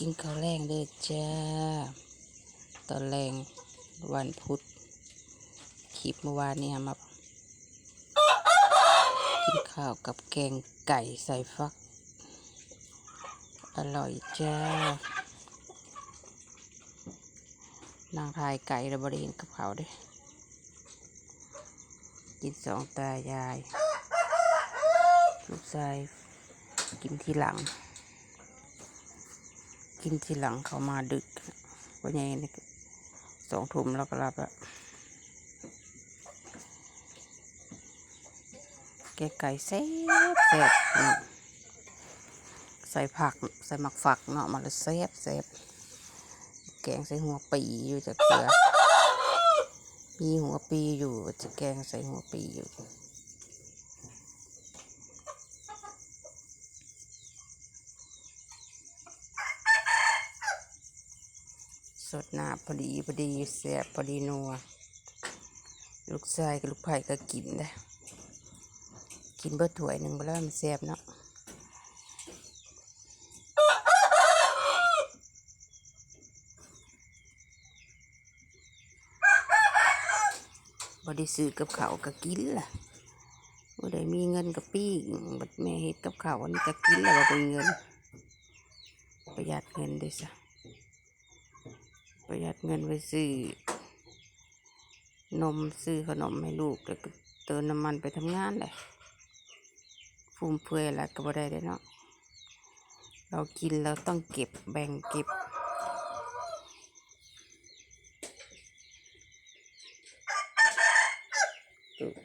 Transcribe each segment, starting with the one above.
กินข้าวแรงเด้อจ้า ตอนแรงวันพุธคลิปเมื่อวานนี้มากินข้าวกับแกงไก่ใส่ฟัก อร่อยจ้านางทายไก่เราบริเห็นกับเขาวเด้กินสองตายาย ลูกชายกินทีหลัง กินทีหลังเขามาดึกวันนี้นี่สองทุ่มแล้วก็รับแล้วแกไก่แซ่บแซ่บเนาะใส่ผักใส่หมักฝักเนาะมาแล้วแซ่บแซ่บแกงใส่หัวปีอยู่จากเกลือมีหัวปีอยู่จะแกงใส่หัวปีอยู่ ดหนาพอดีพอดีแซ่บพอดีนัวลูกชายกับลูกไผ่ก็กินได้กินเบิดถ้วยหนึ่งไปแล้วมันแซ่บเนาะบไดีซื้อกับเขาวก็กินล่ะบ่ได้มีเงินกับปี้บัดแม่เฮ็ดกับเขาวอันนี้ก็กินแล้วบ่เป็นเงิน ประหยัดเงินด้วยซะ ประหยัดเงินไปซื้อนมซื้อขนมให้ลูกแล้วก็เติมน้ำมันไปทำงานเลยฟุ่มเฟือยอะไรก็บ่ได้เด้เนาะเรากินเราต้องเก็บแบ่งเก็บ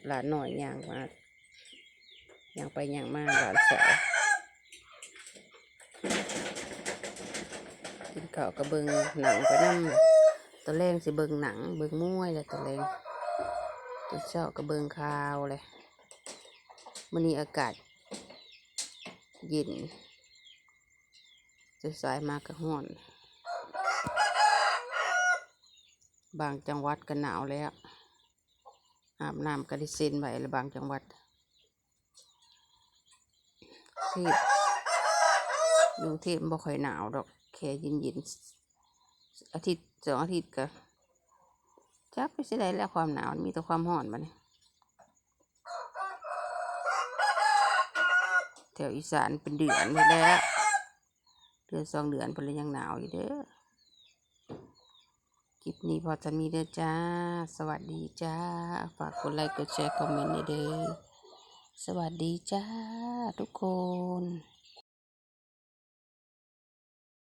หลานหน่อยอย่างมาอย่างไปอย่างมาหลานสาว กินข้าวกับเบิงหนังไปนั่งตอนแรกสิเบิงหนัง เบิงมวยเลยตอนแรกตอนเช้ากับเบิงข่าวเลยมันนี้อากาศเย็นจะสายมากกับห้อน บางจังหวัดก็หนาวแล้วอาบน้ำก็ได้เซ็นไว้แล้วบางจังหวัดทพกรุงเทพบ่ค่อยหนาวดอก แค่เย็นเย็นๆอาทิตย์สองอาทิตย์ก็จักไปสิได้แล้วความหนาวมีแต่ความร้อนมาเนี่ยแถวอีสานเป็นเดือนไปแล้วเดือนสองเดือนเป็นยังหนาวอยู่เด้อคลิปนี้พอจะมีเด้อจ้า สวัสดีจ้า ฝากกดไลค์กดแชร์คอมเมนต์ให้เด้อสวัสดีจ้าทุกคน